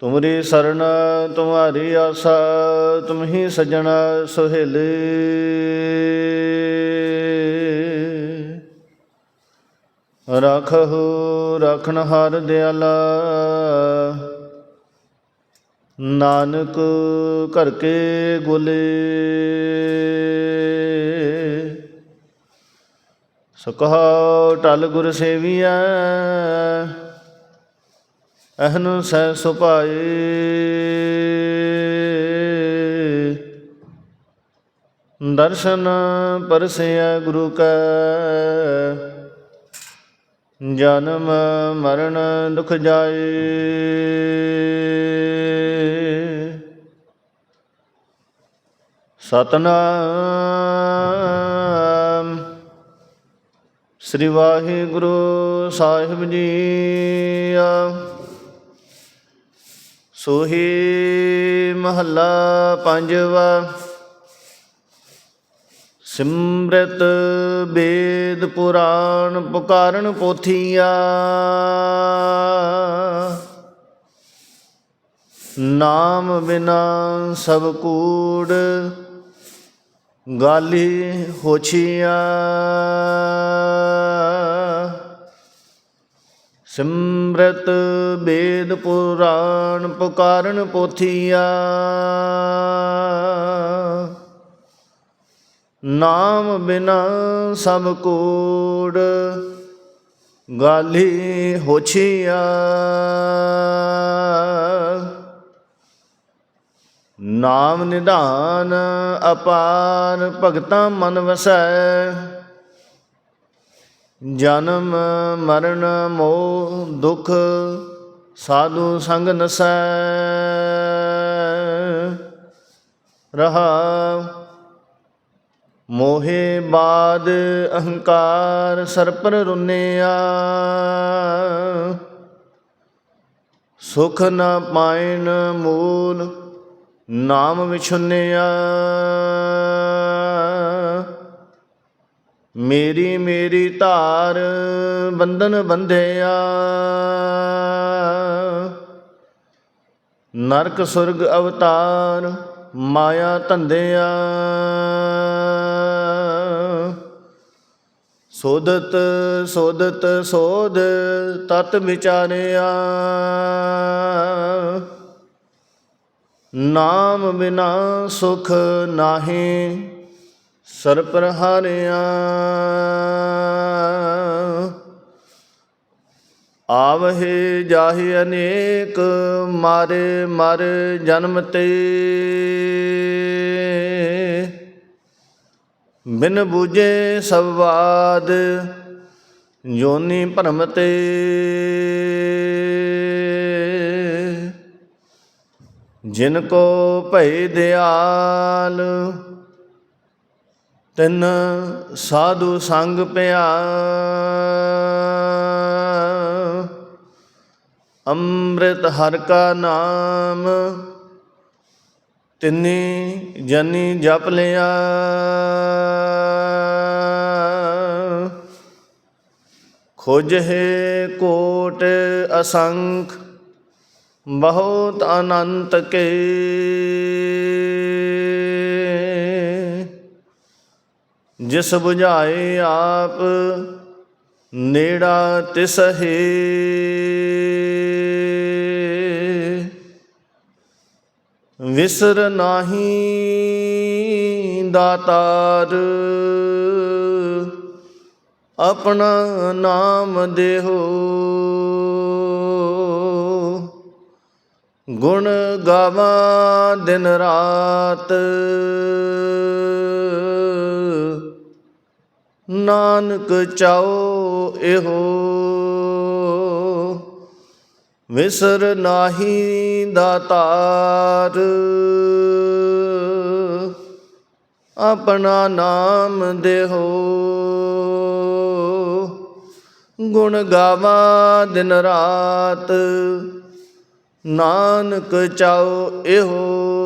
ਤੁਮਰੀ ਸਰਨ ਤੁਮਾਰੀ ਆਸਾ, ਤੁਮ ਹੀ ਸਜਣ ਸੁਹੇਲੇ। ਰਖਹੁ ਰਖਨ ਹਰ ਦਿਆਲਾ। ਨਾਨਕ ਘਰ ਕੇ ਗੋਲੇ। ਸੁਖਾ ਟਲ ਗੁਰ ਸੇਵੀਐ। ਅਹਨੁ ਸਹਿ ਸੁਭਾਏ। ਦਰਸ਼ਨ ਪਰਸਿਆ ਗੁਰੂ ਕੈ। ਜਨਮ ਮਰਨ ਦੁਖ ਜਾਏ। ਸਤਨਾਮ। ਸ੍ਰੀ ਵਾਹਿਗੁਰੂ ਸਾਹਿਬ ਜੀ ਆ ਸੋਹੀ ਮਹੱਲਾ ਪੰਜਵਾ ਸਿਮਰਤ ਵੇਦ ਪੁਰਾਣ ਪੁਕਾਰਨ ਪੋਥੀਆਂ। ਨਾਮ ਬਿਨਾ ਸਭ ਕੂੜ ਗਾਲੀ ਹੋਛੀਆਂ। ਸਿਮਰਤ ਵੇਦ ਪੁਰਾਣ ਪੁਕਾਰਨ ਪੋਥੀਆ। ਨਾਮ ਬਿਨਾ ਸਭ ਕੋੜ ਗਾਲੀ ਹੋਛੀਆ। ਨਾਮ ਨਿਧਾਨ ਅਪਾਰ ਭਗਤਾਂ ਮਨ ਵਸੈ। ਜਨਮ, ਮਰਨ, ਮੋਹ, ਦੁਖ, ਸਾਧੂ ਸੰਗ ਨਸੈ। ਰਹਾ ਮੋਹੇ ਬਾਦ ਅਹੰਕਾਰ ਸਰਪਰ ਰੁੰਨਿਆ। ਸੁਖ ਨ ਪਾਇਨ ਮੂਲ ਨਾਮ ਵਿਛੁਨਿਆ। ਮੇਰੀ ਮੇਰੀ ਧਾਰ ਬੰਧਨ ਬੰਧਿਆ। ਨਰਕ ਸੁਰਗ ਅਵਤਾਰ ਮਾਇਆ ਧੰਦਿਆ। ਸੋਦਤ ਸੋਦਤ ਸੋਧ ਤਤ ਵਿਚਾਰਿਆ। ਨਾਮ ਬਿਨਾ ਸੁਖ ਨਾਹੀ ਸਰਪਰ ਹਾਰਿਆ ਆਵਹਿ ਜਾਹਿ ਅਨੇਕ, ਮਾਰੇ ਮਰ ਜਨਮ ਤੇ। ਬਿਨ ਬੂਝੇ ਸਭ ਬਾਦ ਜੋਨੀ ਭਰਮ ਤੇ। ਜਿਨ ਕੋ ਭੈ ਦਿਆਲ ਤਿੰਨ ਸਾਧੂ ਸੰਗ ਪਿਆ। ਅੰਮ੍ਰਿਤ ਹਰ ਕਾ ਨਾਮ, ਤਿਨੀ ਜਨੀ ਜਪ ਲਿਆ। ਖੋਜਹਿ ਕੋਟ ਅਸੰਖ, ਬਹੁਤ ਅਨੰਤ ਕੇ। ਜਿਸ 부ਝਾਏ ਆਪ, ਨੇੜਾ ਤਿਸ ਹੈ ਵਿਸਰ ਨਾਹੀ ਦਾਤਾਰ, ਆਪਣਾ ਨਾਮ ਦੇਹੋ। ਗੁਣ ਗਾਵਾਂ ਦਿਨ ਰਾਤ ਨਾਨਕ ਚਾਓ ਇਹੋ। ਵਿਸਰ ਨਾਹੀ ਦਾਤਾਰ ਆਪਣਾ ਨਾਮ ਦੇਹੋ। ਗੁਣ ਗਾਵਾ ਦਿਨ ਰਾਤ। ਨਾਨਕ ਚਾਉ ਇਹੋ।